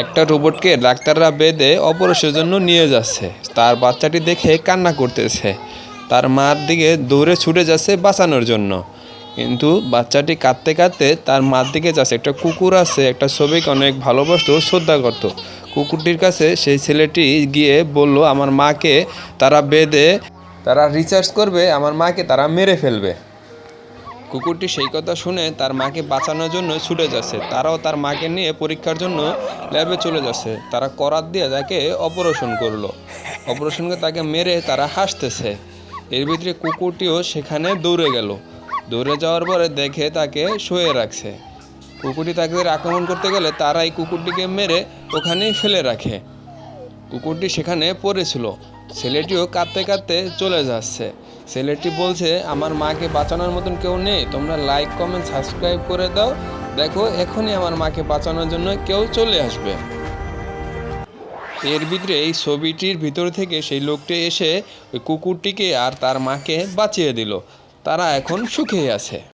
একটা রোবটকে ডাক্তাররা বেঁধে অপারেশনের জন্য নিয়ে যাচ্ছে। তার বাচ্চাটি দেখে কান্না করতেছে। তার মার দিকে দৌড়ে ছুটে যাচ্ছে বাঁচানোর জন্য। কিন্তু বাচ্চাটি কাঁদতে কাঁদতে তার মার দিকে যাচ্ছে। একটা কুকুর আছে, একটা ছবিকে অনেক ভালোবাসতো, শ্রদ্ধা করত। কুকুরটির কাছে সেই ছেলেটি গিয়ে বলল, আমার মাকে তারা বেঁধে, তারা রিচার্জ করবে, আমার মাকে তারা মেরে ফেলবে। কুকুরটি সেই কথা শুনে তার মাকে বাঁচানোর জন্য ছুটে যাচ্ছে। তারাও তার মাকে নিয়ে পরীক্ষার জন্য ল্যাবে চলে যাচ্ছে। তারা করাত দিয়ে তাকে অপারেশন করল। অপারেশন করে তাকে মেরে তারা হাসতেছে। এর ভিতরে কুকুরটিও সেখানে দৌড়ে গেল। দৌড়ে যাওয়ার পরে দেখে তাকে শুয়ে রাখছে। কুকুরটি তাকে আক্রমণ করতে গেলে তারা এই কুকুরটিকে মেরে ওখানেই ফেলে রাখে। কুকুরটি সেখানে পড়েছিল। ছেলেটিও কাঁদতে কাঁদতে চলে যাচ্ছে। ছেলেটি বলছে, আমার মাকে বাঁচানোর মতন কেউ নেই। তোমরা লাইক কমেন্ট সাবস্ক্রাইব করে দাও। দেখো, এখনই আমার মাকে বাঁচানোর জন্য কেউ চলে আসবে। এর ভিতরে এই ছবিটির ভিতর থেকে সেই লোকটি এসে ওই কুকুরটিকে আর তার মাকে বাঁচিয়ে দিল। তারা এখন সুখেই আছে।